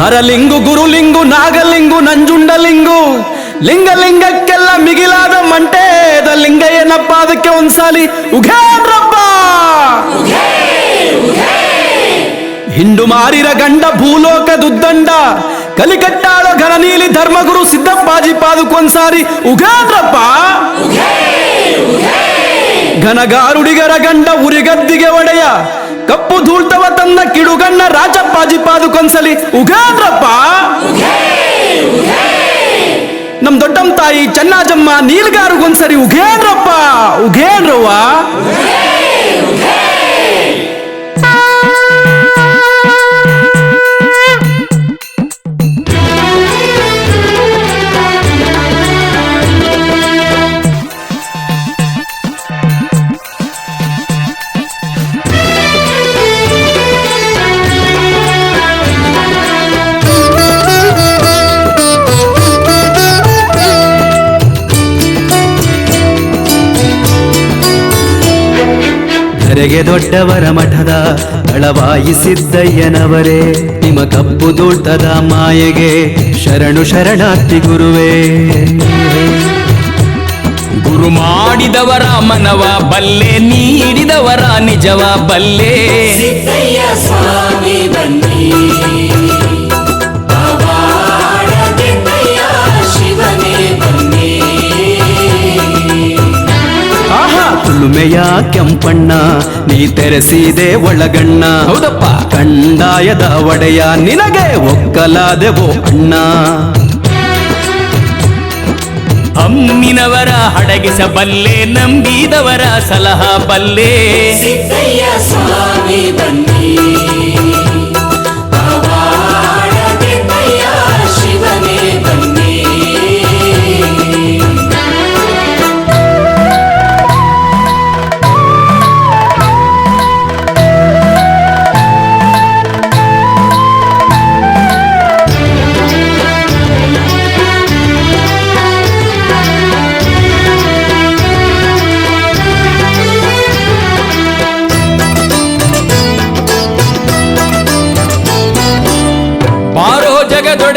ಹರಲಿಂಗು, ಗುರುಲಿಂಗು, ನಾಗಲಿಂಗು, ನಂಜುಂಡಲಿಂಗು, ಲಿಂಗಲಿಂಗಕ್ಕೆಲ್ಲ ಮಿಗಿಲಾದ ಮಂಟೇದ ಲಿಂಗ ಏನಪ್ಪ ಅದಕ್ಕೆ ಒಂದ್ಸಾಲಿ ಉಘೇನ್ರಪ್ಪ ಹಿಂಡು ಮಾರಿರ ಗಂಡ, ಭೂಲೋಕ ಭೂಲೋಕದುದ್ದಂಡ ಕಲಿಕಟ್ಟಾಳೋ ಘನನೀಲಿ ಧರ್ಮಗುರು ಸಿದ್ದಪ್ಪಾಜಿ ಪಾದುಕೊಂದ್ಸಾರಿ ಉಘೇನ್ರಪ್ಪ ಘನಗಾರುಡಿಗರ ಗಂಡ ಉರಿಗದ್ದಿಗೆ ಒಡೆಯ ಕಪ್ಪು ಧೂಳ್ತವ ತನ್ನ ಕಿಡುಗಣ್ಣ ರಾಜಪ್ಪಾಜಿ ಪಾದುಕೊಂದ್ಸಲಿ ಉಘೇನ್ರಪ್ಪ ನಮ್ ದೊಡ್ಡಮ್ಮ ತಾಯಿ ಚೆನ್ನಾಜಮ್ಮ ನೀಲ್ಗಾರುಗೊಂದ್ಸರಿ ಉಗೇಂದ್ರಪ್ಪ ಉಘೇನ್ರವ್ವ ದೊಡ್ಡವರ ಮಠದ ಅಳವಾಯಿಸಿದ್ದಯ್ಯನವರೇ ನಿಮ್ಮ ಕಪ್ಪು ದೊಡ್ಡದ ಮಾಯೆಗೆ ಶರಣು ಶರಣಾರ್ಥಿ ಗುರುವೇ. ಗುರು ಮಾಡಿದವರ ಮನವ ಬಲ್ಲೆ ನೀಡಿದವರ ನಿಜವ ಬಲ್ಲೆ. ಸಿದ್ದಯ್ಯ ಸ್ವಾಮಿ ಬನ್ನಿ. ಕುಲುಮೆಯ ಕೆಂಪಣ್ಣ ನೀ ತೆರೆಸಿದೆ ಒಳಗಣ್ಣ. ಹೌದಪ್ಪ. ಕಂಡಾಯದ ಒಡೆಯ ನಿನಗೆ ಒಕ್ಕಲಾದೆವು ಅಣ್ಣ. ಅಮ್ಮಿನವರ ಹಡಗಿಸಬಲ್ಲೆ ನಂಬಿದವರ ಸಲಹ ಬಲ್ಲೆ.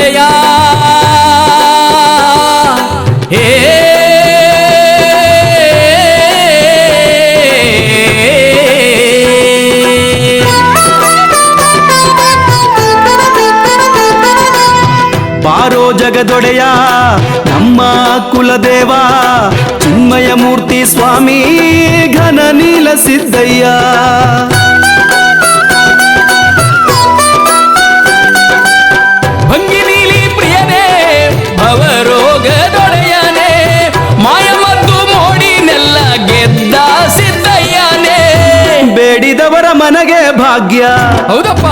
ಜಗದೊಡೆಯ ಹೇ ಬಾರೋ ಜಗದೊಡೆಯ ನಮ್ಮ ಕುಲದೇವ ಚಿನ್ಮಯ ಮೂರ್ತಿ ಸ್ವಾಮಿ ಘನ ನೀಲ ಸಿದ್ದಯ್ಯ ಮನಗೆ ಭಾಗ್ಯ. ಹೌದಪ್ಪ.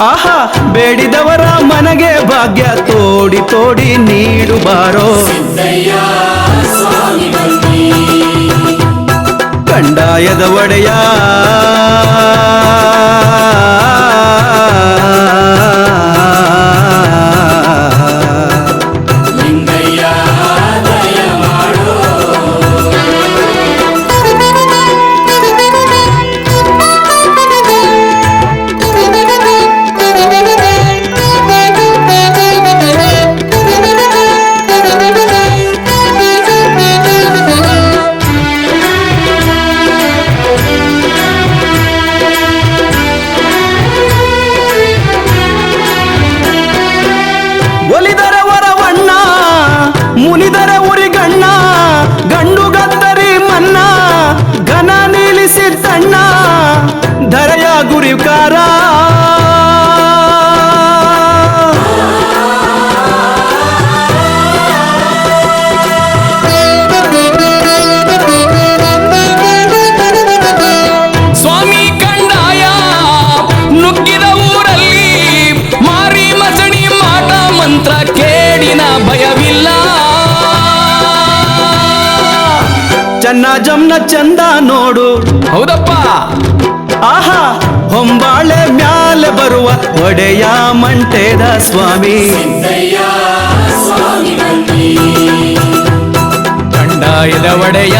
ಆಹಾ ಬೇಡಿದವರ ಮನಗೆ ಭಾಗ್ಯ. ತೋಡಿ ತೋಡಿ ನೀಡು ಬಾರೋ. ಸಿದ್ದಯ್ಯ ಸ್ವಾಮಿ ಬನ್ನಿ. ಕಂಡಾಯದ ಒಡೆಯ. ಚನ್ನ ಜಮ್ನ ಚಂದ ನೋಡು ಹೌದಪ್ಪ. ಆಹಾ ಹೊಂಬಾಳೆ ಮ್ಯಾಲೆ ಬರುವ ಒಡೆಯ ಮಂಟೇದ ಸ್ವಾಮಿ. ಸಿದ್ದಯ್ಯ ಸ್ವಾಮಿ ಬನ್ನಿ ಕಂಡಾಯದ ಒಡೆಯ